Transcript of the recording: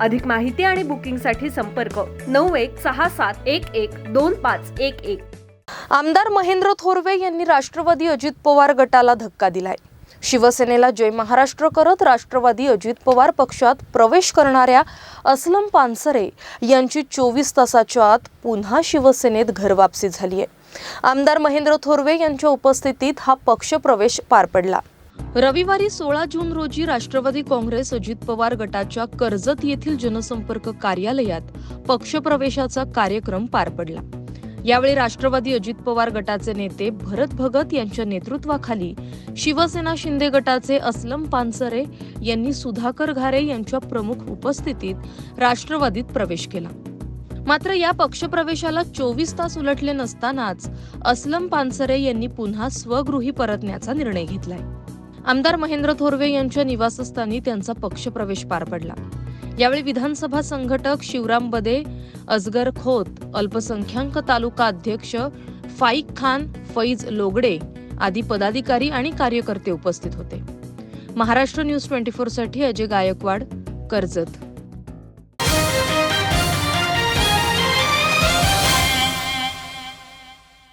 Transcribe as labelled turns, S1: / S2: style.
S1: अधिक माहिती आणि बुकिंगसाठी संपर्क नऊ एक सहा सात एक एक दोन पाच एक एक.
S2: आमदार महेंद्र थोरवे यांनी राष्ट्रवादी अजित पवार गटाला धक्का दिलाय. शिवसेनेला जय महाराष्ट्र करत राष्ट्रवादी अजित पवार पक्षात प्रवेश करणाऱ्या असलम पानसरे यांची चोवीस तासाच्या आत पुन्हा शिवसेनेत घरवापसी झाली आहे आमदार महेंद्र थोरवे यांच्या उपस्थितीत हा पक्षप्रवेश पार पडला. रविवारी सोळा जून रोजी राष्ट्रवादी काँग्रेस अजित पवार गटाच्या कर्जत येथील जनसंपर्क कार्यालयात पक्षप्रवेशाचा कार्यक्रम पार पडला. यावेळी राष्ट्रवादी अजित पवार गटाचे नेते भरत भगत यांच्या नेतृत्वाखाली शिवसेना शिंदे गटाचे असलम पानसरे यांनी सुधाकर घारे यांच्या प्रमुख उपस्थितीत राष्ट्रवादीत प्रवेश केला. मात्र या पक्षप्रवेशाला चोवीस तास उलटले नसतानाच असलम पानसरे यांनी पुन्हा स्वगृही परतण्याचा निर्णय घेतलाय. आमदार महेंद्र थोरवे यांच्या निवासस्थानी त्यांचा पक्षप्रवेश पार पडला. यावेळी विधानसभा संघटक शिवराम बदे अजगर खोत अल्पसंख्याक तालुका अध्यक्ष फाईक खान फैज लोगडे आदी पदाधिकारी आणि कार्यकर्ते उपस्थित होते. महाराष्ट्र न्यूज ट्वेंटी फोरसाठी अजय गायकवाड कर्जत.